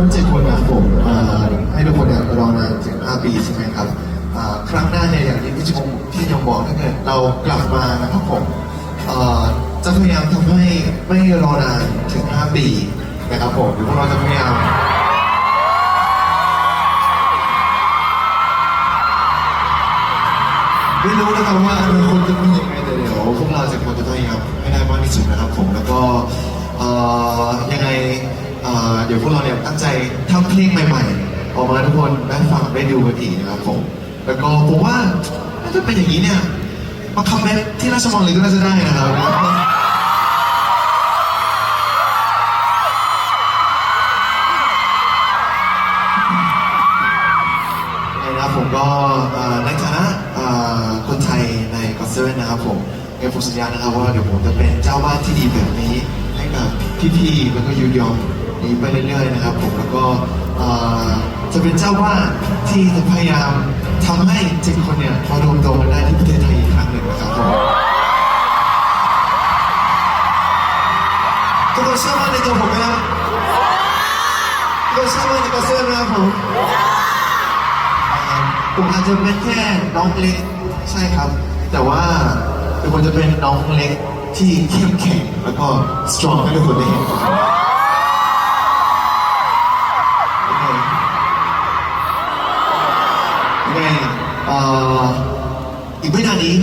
ทั้งเจ็ดคนนะครับผมให้ทุกคนเนี่ยรอนานถึง5ปีใช่ไหมครับครั้งหน้าเนี่ยอย่างที่พี่ชมพี่ยงบอกถ้าเกิดเรากลับมานะครับผมจะพยายามทำให้ไม่รอนานถึง 5 ปีนะครับผมเดี๋ยวพวกเราจะพยายามไม่รู้นะครับว่าอนาคตจะเป็นยังไงแต่เดี๋ยวพวกเราจะควรจะพยายามให้ได้มากที่สุดนะครับผมแล้วก็ อเดี๋ยวพวกเราเนี่ยตั้งใจทำเพลงใหม่ๆ ออกมาให้ทุกคนได้ฟังได้ดูกันอีกนะครับผมแล้วก็ผมว่าน่าจะเป็นอย่างนี้เนี่ยมาคัมแบ็กที่ราชมังเลยก็น่าจะได้นะครับนะครับผมก็ในฐานะคนไทยในกอเซเว่นนะครับผมเอฟผมสัญญานะครับว่าเดี๋ยวผมจะเป็นเจ้าบ้านที่ดีแบบนี้ให้กับพี่ๆแล้วก็ยูยอง นี้ไปเรื่อยๆนะครับผมแล้วก็จะเป็นเจ้าบ้าที่จะพยายามทำให้เจ็ดคนเนี่ยมารวมตัวกันได้ที่ประเทศไทยอีกครั้งหนึ่งนะครับผมทุกคนเชื่อมั่นในตัวผมไหมครับทุกคนเชื่อมั่นในกอเซเว่นไหมครับผมผมอาจจะเป็นแค่น้องเล็กใช่ครับ แต่ว่าทุกคนจะเป็นน้องเล็กที่เข้มแข็งแล้วก็สตรองให้ทุกคนได้เห็น ยังไงยังไงเอ่ออีกไม่นานนี้